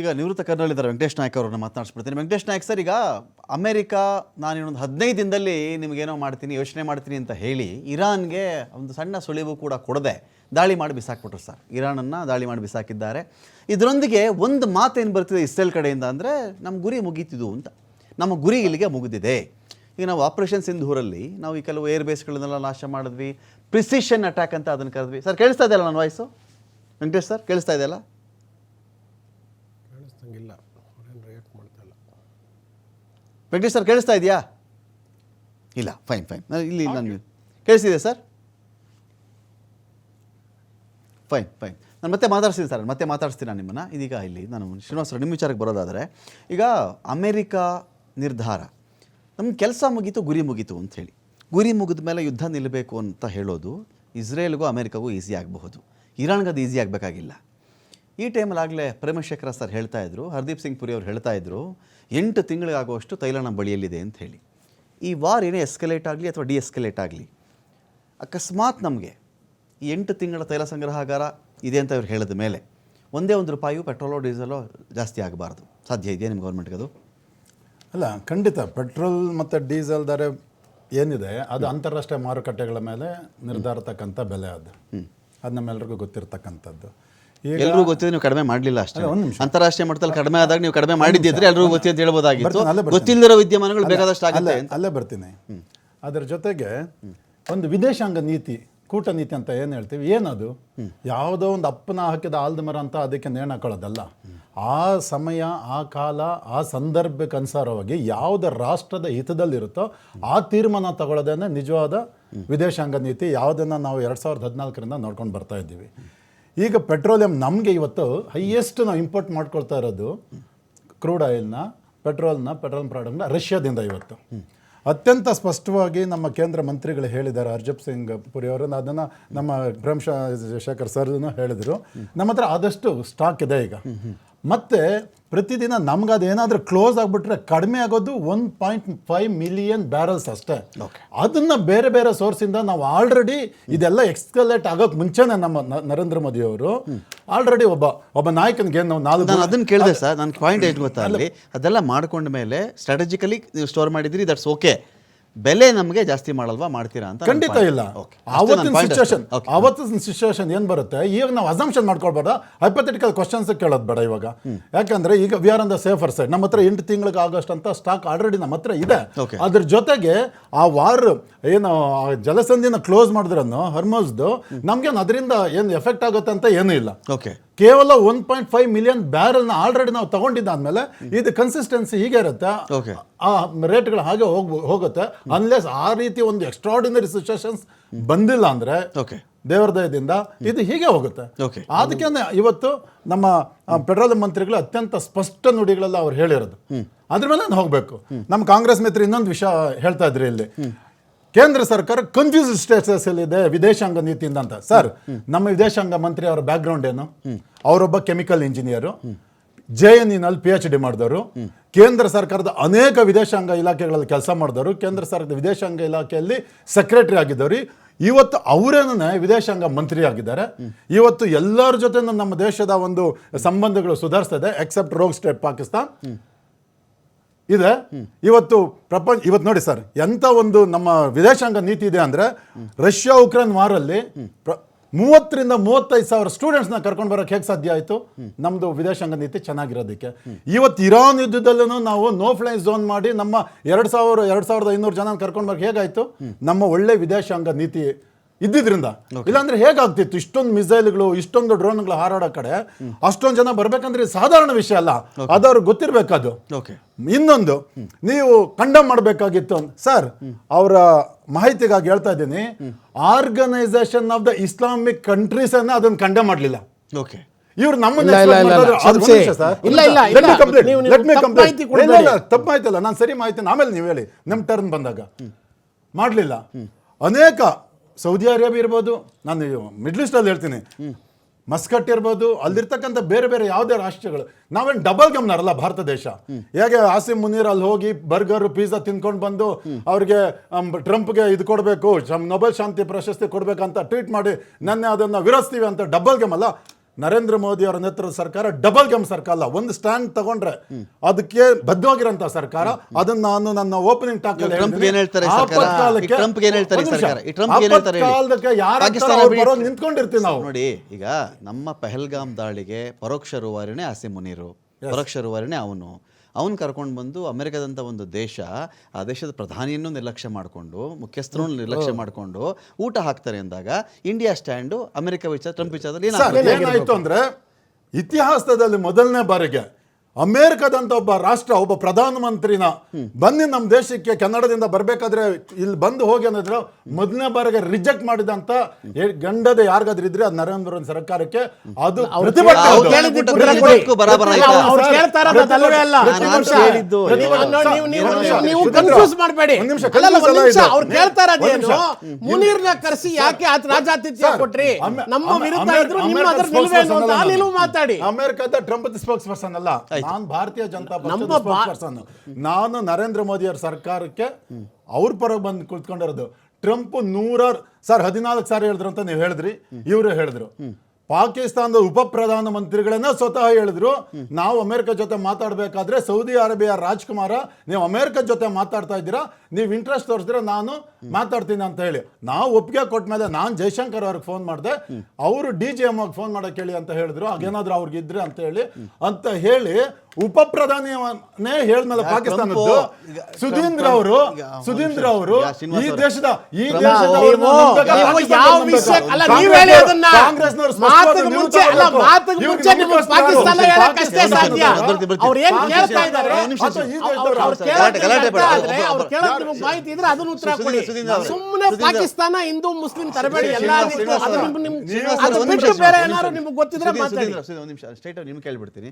ಈಗ ನಿವೃತ್ತ ಇದ್ದಾರೆ ವೆಂಕಟೇಶ್ ನಾಯ್ಕ ಅವರನ್ನು ಮಾತನಾಡಿಸ್ಬಿಡ್ತೀನಿ. ವೆಂಕಟೇಶ್ ನಾಯ್ಕ ಸರ್, ಈಗ ಅಮೆರಿಕಾ ನಾನು ಇನ್ನೊಂದು ಹದಿನೈದು ದಿನದಲ್ಲಿ ನಿಮಗೇನೋ ಮಾಡ್ತೀನಿ, ಯೋಚನೆ ಮಾಡ್ತೀನಿ ಅಂತ ಹೇಳಿ ಇರಾನ್ಗೆ ಒಂದು ಸಣ್ಣ ಸುಳಿವು ಕೂಡ ಕೊಡದೆ ದಾಳಿ ಮಾಡಿ ಬಿಸಾಕ್ಬಿಟ್ರು ಸರ್. ಇರಾನನ್ನು ದಾಳಿ ಮಾಡಿ ಬಿಸಾಕಿದ್ದಾರೆ. ಇದರೊಂದಿಗೆ ಒಂದು ಮಾತೇನು ಬರ್ತಿದೆ ಇಸ್ರೇಲ್ ಕಡೆಯಿಂದ ಅಂದರೆ ನಮ್ಮ ಗುರಿ ಮುಗೀತಿದ್ದು ಅಂತ. ನಮ್ಮ ಗುರಿ ಇಲ್ಲಿಗೆ ಮುಗಿದಿದೆ. ಈಗ ನಾವು ಆಪರೇಷನ್ ಸಿಂಧೂರಲ್ಲಿ, ನಾವು ಈ ಕೆಲವು ಏರ್ ಬೇಸ್ಗಳನ್ನೆಲ್ಲ ನಾಶ ಮಾಡಿದ್ವಿ, ಪ್ರಿಸಿಷನ್ ಅಟ್ಯಾಕ್ ಅಂತ ಅದನ್ನು ಕರೆದ್ವಿ. ಸರ್, ಕೇಳಿಸ್ತಾ ಇದೆಯಲ್ಲ ನನ್ನ ವಾಯ್ಸು? ವೆಂಕಟೇಶ್ ಸರ್, ಕೇಳಿಸ್ತಾ ಇದೆಯಲ್ಲ? ಕಾಣಿಸ್ತಂಗಿಲ್ಲ ಅವ್ರೇನು ರಿಯಾಕ್ಟ್ ಮಾಡ್ತಾ ಇಲ್ಲ. ವೆಂಕಟೇಶ್ ಸರ್ ಕೇಳಿಸ್ತಾ ಇದೆಯಾ? ಇಲ್ಲ ಫೈನ್ ಫೈನ್ ಇಲ್ಲಿ ನಾನು ಕೇಳಿಸ್ತಿದೆ ಸರ್? ಫೈನ್ ಫೈನ್ ನಾನು ಮತ್ತೆ ಮಾತಾಡ್ತೀನಿ ಸರ್ ಮತ್ತೆ ಮಾತಾಡ್ತೀನಿ ನಾನು ನಿಮ್ಮನ್ನು? ಇದೀಗ ಇಲ್ಲಿ ನಾನು ಶ್ರೀನಿವಾಸ ನಿಮ್ಮ ವಿಚಾರಕ್ಕೆ ಬರೋದಾದರೆ ಈಗ ಅಮೇರಿಕಾ ನಿರ್ಧಾರ ನಮ್ಮ ಕೆಲಸ ಮುಗೀತು ಗುರಿ ಮುಗೀತು ಅಂತ ಹೇಳಿ. ಗುರಿ ಮುಗಿದ ಮೇಲೆ ಯುದ್ಧ ನಿಲ್ಲಬೇಕು ಅಂತ ಹೇಳೋದು ಇಸ್ರೇಲ್ಗೂ ಅಮೇರಿಕಾಗೂ ಈಸಿ ಆಗಬಹುದು. ಇರಾನ್ಗೆ ಅದು ಈಸಿ ಆಗಬೇಕಾಗಿಲ್ಲ. ಈ ಟೈಮಲ್ಲಿ ಆಗಲೇ ಪ್ರೇಮಶೇಖರ ಸರ್ ಹೇಳ್ತಾ ಇದ್ರು ಹರ್ದೀಪ್ ಸಿಂಗ್ ಪುರಿ ಅವರು ಹೇಳ್ತಾ ಇದ್ರು ಎಂಟು ತಿಂಗಳಿಗಾಗುವಷ್ಟು ತೈಲ ನಮ್ಮ ಬಳಿಯಲ್ಲಿದೆ ಅಂತ ಹೇಳಿ. ಈ ವಾರ್ ಏನೇ ಎಸ್ಕಲೇಟ್ ಆಗಲಿ ಅಥವಾ ಡಿ ಎಸ್ಕಲೇಟ್ ಆಗಲಿ ಅಕಸ್ಮಾತ್ ನಮಗೆ ಈ ಎಂಟು ತಿಂಗಳ ತೈಲ ಸಂಗ್ರಹಾಗಾರ ಇದೆ ಅಂತ ಇವ್ರು ಹೇಳಿದ ಮೇಲೆ ಒಂದೇ ಒಂದು ರೂಪಾಯಿಯು ಪೆಟ್ರೋಲೋ ಡೀಸೆಲೋ ಜಾಸ್ತಿ ಆಗಬಾರ್ದು. ಸಾಧ್ಯ ಇದೆಯಾ ನಿಮ್ಮ ಗೌರ್ಮೆಂಟ್ಗೆ ಅದು? ಅಲ್ಲ ಖಂಡಿತ ಪೆಟ್ರೋಲ್ ಮತ್ತು ಡೀಸೆಲ್ ದರ ಏನಿದೆ ಅದು ಅಂತಾರಾಷ್ಟ್ರೀಯ ಮಾರುಕಟ್ಟೆಗಳ ಮೇಲೆ ನಿರ್ಧಾರತಕ್ಕಂಥ ಬೆಲೆ ಅದು. ಅದು ನಮ್ಮೆಲ್ಲರಿಗೂ ಗೊತ್ತಿರ್ತಕ್ಕಂಥದ್ದು. ಎಲ್ಲರೂ ಗೊತ್ತಿದೆ ನೀವು ಕಡಿಮೆ ಮಾಡಲಿಲ್ಲ ಅಷ್ಟೇ. ಅಂತಾರಾಷ್ಟ್ರೀಯ ಮಟ್ಟದಲ್ಲಿ ಕಡಿಮೆ ಆದಾಗ ನೀವು ಕಡಿಮೆ ಮಾಡಿದ್ದಿದ್ರೆ ಎಲ್ಲರಿಗೂ ಗೊತ್ತಿ ಅಂತ ಹೇಳ್ಬೋದಾಗಿತ್ತು. ಗೊತ್ತಿಲ್ಲದಿರೋ ವಿದ್ಯಮಾನಗಳು ಬೇಕಾದಷ್ಟು ಆಗುತ್ತೆ ಅಲ್ಲೇ ಅಲ್ಲೇ ಬರ್ತೀನಿ. ಅದರ ಜೊತೆಗೆ ಒಂದು ವಿದೇಶಾಂಗ ನೀತಿ ಕೂಟ ನೀತಿ ಅಂತ ಏನು ಹೇಳ್ತೀವಿ? ಏನದು? ಯಾವುದೋ ಒಂದು ಅಪ್ಪನ ಹಾಕಿದ ಆಲ್ದ ಮರ ಅಂತ ಅದಕ್ಕೆ ನೇಣ ಹಾಕೊಳ್ಳೋದಲ್ಲ. ಆ ಸಮಯ ಆ ಕಾಲ ಆ ಸಂದರ್ಭಕ್ಕೆ ಅನುಸಾರವಾಗಿ ಯಾವುದೇ ರಾಷ್ಟ್ರದ ಹಿತದಲ್ಲಿರುತ್ತೋ ಆ ತೀರ್ಮಾನ ತಗೊಳ್ಳೋದೇನೆ ನಿಜವಾದ ವಿದೇಶಾಂಗ ನೀತಿ. ಯಾವುದನ್ನು ನಾವು ಎರಡು ಸಾವಿರದ ಹದಿನಾಲ್ಕರಿಂದ ನೋಡ್ಕೊಂಡು ಬರ್ತಾ ಇದ್ದೀವಿ. ಈಗ ಪೆಟ್ರೋಲಿಯಂ ನಮಗೆ ಇವತ್ತು ಹೈಯೆಸ್ಟ್ ನಾವು ಇಂಪೋರ್ಟ್ ಮಾಡ್ಕೊಳ್ತಾ ಇರೋದು ಕ್ರೂಡ್ ಆಯಿಲ್ನ ಪೆಟ್ರೋಲ್ನ ಪೆಟ್ರೋಲ್ ಪ್ರಾಡಕ್ಟ್ನ ರಷ್ಯಾದಿಂದ ಇವತ್ತು. ಅತ್ಯಂತ ಸ್ಪಷ್ಟವಾಗಿ ನಮ್ಮ ಕೇಂದ್ರ ಮಂತ್ರಿಗಳು ಹೇಳಿದ್ದಾರೆ. ಹರ್ಜಪ್ ಸಿಂಗ್ ಪುರಿ ಅವರು. ಅದನ್ನು ನಮ್ಮ ಭ್ರಂಶ ಶೇಖರ್ ಸರ್ ಹೇಳಿದರು. ನಮ್ಮ ಹತ್ರ ಆದಷ್ಟು ಸ್ಟಾಕ್ ಇದೆ ಈಗ. ಮತ್ತು ಪ್ರತಿದಿನ ನಮ್ಗೆ ಅದೇನಾದರೂ ಕ್ಲೋಸ್ ಆಗಿಬಿಟ್ರೆ ಕಡಿಮೆ ಆಗೋದು one point five million barrels ಅಷ್ಟೇ. ಅದನ್ನು ಬೇರೆ ಬೇರೆ ಸೋರ್ಸಿಂದ ನಾವು ಆಲ್ರೆಡಿ ಇದೆಲ್ಲ ಎಕ್ಸ್ಕಲೇಟ್ ಆಗೋಕ್ಕೆ ಮುಂಚೆನೇ ನಮ್ಮ ನರೇಂದ್ರ ಮೋದಿ ಅವರು. ಆಲ್ರೆಡಿ ಒಬ್ಬ ಒಬ್ಬ ನಾಯಕನಿಗೆ ನಾವು ನಾಲ್ಕು ನಾನು ಅದನ್ನ ಕೇಳಿದೆ ಸರ್ ನನ್ನ ಪಾಯಿಂಟ್ ಏನು ಗೊತ್ತಾ ಅಲ್ಲಿ? ಅದೆಲ್ಲ ಮಾಡ್ಕೊಂಡ ಮೇಲೆ ಸ್ಟ್ರಾಟಜಿಕಲಿ ನೀವು ಸ್ಟೋರ್ ಮಾಡಿದ್ರಿ ದಟ್ಸ್ ಓಕೆ ಬೆಲೆ ನಮಗೆ ಜಾಸ್ತಿ ಮಾಡಲ್ವಾ ಮಾಡ್ತೀರಾ ಅಂತ ಖಂಡಿತ ಇಲ್ಲ. ಆವತ್ತಿನ ಸಿಚುವೇಶನ್. ಆವತ್ತಿನ ಸಿಚುವೇಶನ್ ಏನ್ ಬರುತ್ತೆ? ಈಗ ನಾವು ಅಸಂಪ್ಷನ್ ಮಾಡ್ಕೊಳ್ಬಾರ್ದು? ಹೈಪಥೆಟಿಕಲ್ ಕ್ವಶನ್ಸ್ ಕೇಳೋದು ಬೇಡ ಇವಾಗ. ಯಾಕಂದ್ರೆ ಈಗ we are on the safer side ನಮ್ಮ ಹತ್ರ ಎಂಟು ತಿಂಗಳಿಗೆ ಆಗಸ್ಟ್ ಅಂತ ಸ್ಟಾಕ್ ಆಲ್ರೆಡಿ ನಮ್ಮ ಹತ್ರ ಇದೆ. ಅದ್ರ ಜೊತೆಗೆ ಆ ವಾರ್ ಏನು ಜಲಸಂಧಿನ ಕ್ಲೋಸ್ ಮಾಡಿದ್ರನ್ನು ಹರ್ಮೋಸ್ದು ನಮ್ಗೇನು ಅದರಿಂದ ಏನು ಎಫೆಕ್ಟ್ ಆಗುತ್ತೆ ಅಂತ ಏನೂ ಇಲ್ಲ. ಓಕೆ ಕೇವಲ ಒನ್ ಪಾಯಿಂಟ್ ಫೈವ್ ಮಿಲಿಯನ್ ಬ್ಯಾರಲ್ನ ಆಲ್ರೆಡಿ ನಾವು ತಗೊಂಡಿದ್ದಾದ್ಮೇಲೆ ಇದು ಕನ್ಸಿಸ್ಟೆನ್ಸಿ ಹೀಗೆ ಇರುತ್ತೆ. ಆ ರೇಟ್ಗಳು ಹಾಗೆ ಹೋಗ್ ಹೋಗುತ್ತೆ. ಅನ್ಲೆಸ್ ಆ ರೀತಿ ಒಂದು ಎಕ್ಸ್ಟ್ರಾರ್ಡಿನರಿ ಸಿಚುಯೇಷನ್ಸ್ ಬಂದಿಲ್ಲ ಅಂದ್ರೆ ಓಕೆ ದೇವರ ದಯದಿಂದ ಇದು ಹೀಗೆ ಹೋಗುತ್ತೆ. ಅದಕ್ಕೆ ಇವತ್ತು ನಮ್ಮ ಪೆಟ್ರೋಲಿಯಂ ಮಂತ್ರಿಗಳು ಅತ್ಯಂತ ಸ್ಪಷ್ಟ ನುಡಿಗಳೆಲ್ಲ ಅವ್ರು ಹೇಳಿರೋದು. ಅದ್ರ ಮೇಲೆ ಹೋಗ್ಬೇಕು. ನಮ್ಮ ಕಾಂಗ್ರೆಸ್ ಮಿತ್ರ ಇನ್ನೊಂದು ವಿಷಯ ಹೇಳ್ತಾ ಇದ್ರಿ ಇಲ್ಲಿ. ಕೇಂದ್ರ ಸರ್ಕಾರ ಕನ್ಫ್ಯೂಸ್ ಸ್ಟೇಟಸ್ ಇದೆ ವಿದೇಶಾಂಗ ನೀತಿಯಿಂದ ಅಂತ. ಸರ್ ನಮ್ಮ ವಿದೇಶಾಂಗ ಮಂತ್ರಿ ಅವರ ಬ್ಯಾಕ್ಗ್ರೌಂಡ್ ಏನು? ಅವರೊಬ್ಬ ಕೆಮಿಕಲ್ ಇಂಜಿನಿಯರು ಜೆ ಎನ್ ಇನಲ್ಲಿ ಪಿ ಎಚ್ ಡಿ ಮಾಡಿದವರು. ಕೇಂದ್ರ ಸರ್ಕಾರದ ಅನೇಕ ವಿದೇಶಾಂಗ ಇಲಾಖೆಗಳಲ್ಲಿ ಕೆಲಸ ಮಾಡಿದವರು. ಕೇಂದ್ರ ಸರ್ಕಾರದ ವಿದೇಶಾಂಗ ಇಲಾಖೆಯಲ್ಲಿ ಸೆಕ್ರೆಟರಿ ಆಗಿದ್ದವ್ರಿ. ಇವತ್ತು ಅವರೇನೇ ವಿದೇಶಾಂಗ ಮಂತ್ರಿ ಆಗಿದ್ದಾರೆ. ಇವತ್ತು ಎಲ್ಲರ ಜೊತೆ ನಮ್ಮ ದೇಶದ ಒಂದು ಸಂಬಂಧಗಳು ಸುಧಾರಿಸ್ತಾ ಇದೆ ಎಕ್ಸೆಪ್ಟ್ ರೋಗ್ ಸ್ಟೇಟ್ ಪಾಕಿಸ್ತಾನ್ ಇದೆ. ಇವತ್ತು ಪ್ರಪಂಚ ಇವತ್ತು ನೋಡಿ ಸರ್, ಎಂತ ಒಂದು ನಮ್ಮ ವಿದೇಶಾಂಗ ನೀತಿ ಇದೆ ಅಂದ್ರೆ, ರಷ್ಯಾ ಉಕ್ರೇನ್ ವಾರಲ್ಲಿ ಮೂವತ್ತರಿಂದ ಮೂವತ್ತೈದು ಸಾವಿರ ಸ್ಟೂಡೆಂಟ್ಸ್ನ ಕರ್ಕೊಂಡು ಬರೋಕೆ ಹೇಗೆ ಸಾಧ್ಯ ಆಯಿತು? ನಮ್ಮದು ವಿದೇಶಾಂಗ ನೀತಿ ಚೆನ್ನಾಗಿರೋದಕ್ಕೆ. ಇವತ್ತು ಇರಾನ್ ಯುದ್ಧದಲ್ಲೂ ನಾವು ನೋ ಫ್ಲೈ ಝೋನ್ ಮಾಡಿ ನಮ್ಮ ಎರಡು ಸಾವಿರ ಎರಡು ಸಾವಿರದ ಐನೂರು ಜನ ಕರ್ಕೊಂಡು ಬರೋಕೆ ಹೇಗಾಯಿತು? ನಮ್ಮ ಒಳ್ಳೆ ವಿದೇಶಾಂಗ ನೀತಿ ಇದ್ದಿದ್ರಿಂದ. ಇಲ್ಲಾಂದ್ರೆ ಹೇಗಾಗ್ತಿತ್ತು? ಇಷ್ಟೊಂದು ಮಿಸೈಲ್ಗಳು ಇಷ್ಟೊಂದು ಡ್ರೋನ್ಗಳು ಹಾರಾಡೋ ಕಡೆ ಅಷ್ಟೊಂದು ಜನ ಬರ್ಬೇಕಂದ್ರೆ ಸಾಧಾರಣ ವಿಷಯ ಅಲ್ಲ. ಅದವ್ರಿಗೆ ಗೊತ್ತಿರ್ಬೇಕದು. ಇನ್ನೊಂದು ನೀವು ಕಂಡಮ್ ಮಾಡಬೇಕಾಗಿತ್ತು. ಸರ್ ಅವರ ಮಾಹಿತಿಗಾಗಿ ಹೇಳ್ತಾ ಇದ್ದೀನಿ. Organisation of the Islamic countries ಅನ್ನ ಅದನ್ನ ಕಂಡಮ್ ಮಾಡಲಿಲ್ಲ. ಓಕೆ ಇವ್ರು ನಮ್ಮ ತಪ್ಪ ಅಲ್ಲ ನಾನು ಸರಿ ಮಾಹಿತಿ ಆಮೇಲೆ ನೀವು ಹೇಳಿ. ನಮ್ಮ ಟರ್ನ್ ಬಂದಾಗ. ಮಾಡಲಿಲ್ಲ. ಅನೇಕ ಸೌದಿ ಅರೇಬಿಯಾ ಇರ್ಬೋದು, ನಾನು ಮಿಡ್ಲ್ ಈಸ್ಟಲ್ಲಿ ಹೇಳ್ತೀನಿ. ಮಸ್ಕಟ್ ಇರ್ಬೋದು, ಅಲ್ಲಿರ್ತಕ್ಕಂಥ ಬೇರೆ ಬೇರೆ ಯಾವುದೇ ರಾಷ್ಟ್ರಗಳು. ನಾವೇನು ಡಬಲ್ ಗಮ್ನರಲ್ಲ ಭಾರತ ದೇಶ. ಹೇಗೆ ಆಸಿಮ್ ಮುನೀರ್ ಅಲ್ಲಿ ಹೋಗಿ ಬರ್ಗರ್ ಪಿಜ್ಜಾ ತಿನ್ಕೊಂಡು ಬಂದು ಅವ್ರಿಗೆ ಟ್ರಂಪ್ಗೆ ಇದು ಕೊಡಬೇಕು ನೊಬೆಲ್ ಶಾಂತಿ ಪ್ರಶಸ್ತಿ ಕೊಡಬೇಕಂತ ಟ್ವೀಟ್ ಮಾಡಿ, ನನ್ನ ಅದನ್ನು ವಿರೋಧಿಸ್ತೀವಿ ಅಂತ ಡಬಲ್ ಗಮ್ ಅಲ್ಲ ನರೇಂದ್ರ ಮೋದಿ ಅವರ ನೇತೃತ್ವದ ಸರ್ಕಾರ ಡಬಲ್ ಗಮ್ ಸರ್ಕಾರ ಅಲ್ಲ ಒಂದು ಸ್ಟ್ಯಾಂಡ್ ತಗೊಂಡ್ರೆ ಅದಕ್ಕೆ ಬದ್ಧವಾಗಿರುವಂತಹ ಸರ್ಕಾರ. ಅದನ್ನ ನಾನು ನನ್ನ ಓಪನಿಂಗ್ ಟಾಕ್ ನಿಂತ್ಕೊಂಡಿರ್ತೀವಿ ನಾವು. ನೋಡಿ ಈಗ ನಮ್ಮ ಪೆಹಲ್ಗಾಮ್ ದಾಳಿಗೆ ಪರೋಕ್ಷ ರೂವಾರಿನೇ ಆಸೆ ಮುನೀರು. ಪರೋಕ್ಷ ರೂವಾರಿನೇ ಅವನು. ಅವನು ಕರ್ಕೊಂಡು ಬಂದು ಅಮೆರಿಕದಂಥ ಒಂದು ದೇಶ ಆ ದೇಶದ ಪ್ರಧಾನಿಯನ್ನು ನಿರ್ಲಕ್ಷ್ಯ ಮಾಡಿಕೊಂಡು ಮುಖ್ಯಸ್ಥರನ್ನು ನಿರ್ಲಕ್ಷ್ಯ ಮಾಡಿಕೊಂಡು ಊಟ ಹಾಕ್ತಾರೆ ಅಂದಾಗ ಇಂಡಿಯಾ ಸ್ಟ್ಯಾಂಡು ಅಮೆರಿಕ ವಿಚಾರ ಟ್ರಂಪ್ ವಿಚಾರದಲ್ಲಿ? ಏನಾಯ್ತು ಅಂದ್ರೆ ಇತಿಹಾಸದಲ್ಲಿ ಮೊದಲನೇ ಬಾರಿಗೆ ಅಮೇರಿಕದಂತ ಒಬ್ಬ ರಾಷ್ಟ್ರ ಒಬ್ಬ ಪ್ರಧಾನಮಂತ್ರಿನ ಬನ್ನಿ ನಮ್ಮ ದೇಶಕ್ಕೆ ಕನ್ನಡದಿಂದ ಬರಬೇಕಾದ್ರೆ ಇಲ್ಲಿ ಬಂದು ಹೋಗಿ ಅನ್ನೋದ್ರ ಮೊದಲನೇ ಬಾರಿಗೆ ರಿಜೆಕ್ಟ್ ಮಾಡಿದಂತ ಗಂಡದ ಯಾರಿಗಾದ್ರೂ ಇದ್ರೆ ಅದು ನರೇಂದ್ರ ಮೋದಿ ಸರ್ಕಾರಕ್ಕೆ ಅದು. ಮುನೀರ್ನ ಕರೆಸಿ ಯಾಕೆ ರಾಜಾತಿಥ್ಯ ಕೊಟ್ರಿ? ನಮ್ಮ ವಿರುದ್ಧ ಇದ್ರು ನಿಮ್ಮ ನಿಲುವು ಮಾತಾಡಿ. ಅಮೆರಿಕದ ಟ್ರಂಪ್ ಸ್ಪೋಕ್ಸ್ ಪರ್ಸನ್ ಅಲ್ಲ. ನಾನು ಭಾರತೀಯ ಜನತಾ ಪಕ್ಷದ ನಾನು ನರೇಂದ್ರ ಮೋದಿ ಅವರ ಸರ್ಕಾರಕ್ಕೆ ಅವ್ರ ಪರ ಬಂದು ಕುಳಿತುಕೊಂಡಿರೋದು. ಟ್ರಂಪ್ ನೂರಾರು ಸರ್ ಹದಿನಾಲ್ಕು ಸಾರಿ ಹೇಳಿದ್ರು ಅಂತ ನೀವು ಹೇಳಿದ್ರಿ. ಇವರು ಹೇಳಿದ್ರು. ಪಾಕಿಸ್ತಾನದ ಉಪ ಪ್ರಧಾನ ಮಂತ್ರಿಗಳನ್ನ ಸ್ವತಃ ಹೇಳಿದ್ರು ನಾವು ಅಮೆರಿಕ ಜೊತೆ ಮಾತಾಡಬೇಕಾದ್ರೆ ಸೌದಿ ಅರೇಬಿಯಾ ರಾಜ್ಕುಮಾರ ನೀವು ಅಮೆರಿಕ ಜೊತೆ ಮಾತಾಡ್ತಾ ಇದ್ದೀರಾ ನೀವು ಇಂಟ್ರೆಸ್ಟ್ ತೋರಿಸಿದ್ರೆ ನಾನು ಮಾತಾಡ್ತೀನಿ ಅಂತ ಹೇಳಿ ನಾವು ಒಪ್ಪಿಗೆ ಕೊಟ್ಟ ಮೇಲೆ ನಾನು ಜೈಶಂಕರ್ ಅವ್ರಿಗೆ ಫೋನ್ ಮಾಡಿದೆ ಅವರು ಡಿ ಜಿ ಎಂ ಫೋನ್ ಮಾಡಕ್ಕೆ ಹೇಳಿ ಅಂತ ಹೇಳಿದ್ರು ಹಾಗೇನಾದ್ರೂ ಅವ್ರಿಗೆ ಇದ್ರೆ ಅಂತ ಹೇಳಿ ಅಂತ ಹೇಳಿ ಉಪ ಪ್ರಧಾನಿನೇ ಹೇಳಿದ್ಮೇಲೆ ಪಾಕಿಸ್ತಾನದ್ದು ಈಗ ಸುಧೀಂದ್ರ ಅವರು ಸುಧೀಂದ್ರ. ಅವರು ಈ. ದೇಶದ ಈ ದೇಶದ ನೀವು- ಮಾತಿಗೆ ಮುಂಚೆ ಅಲ್ಲ ಮಾತಿಗೆ ಮುಂಚೆ ನಿಮಗೆ ಪಾಕಿಸ್ತಾನ ಹೇಳಕ್ಕಷ್ಟೇ ಸಾಧ್ಯ. ಬರ್ತೀನಿ, ಬರ್ತೀನಿ. ಅವ್ರು ಏನ್ ಕೇಳ್ತಾ ಇದ್ದಾರೆ. ಅವ್ರು- ಕೇಳಕ್ ಅಷ್ಟೇ. ನಿಮಗೆ ಮಾಹಿತಿ ಇದ್ರೆ ಅದನ್ನ ಉತ್ತರ ಕೊಡಿ. ಸುಮ್ಮನೆ ಪಾಕಿಸ್ತಾನ ಹಿಂದೂ ಮುಸ್ಲಿಂ ತರಬೇಡಿ. ಎಲ್ಲ ಅದು ಬಿಟ್ಟು ಬೇರೆ ಏನಾದ್ರು. ನಿಮ್ಗೆ ಗೊತ್ತಿದ್ರೆ ಮಾತಾಡಿ. ಒಂದು ನಿಮಿಷ ಸ್ಟೇಟ್ ನಿಮ್ಗೆ ಕೇಳ್ಬಿಡ್ತೀನಿ.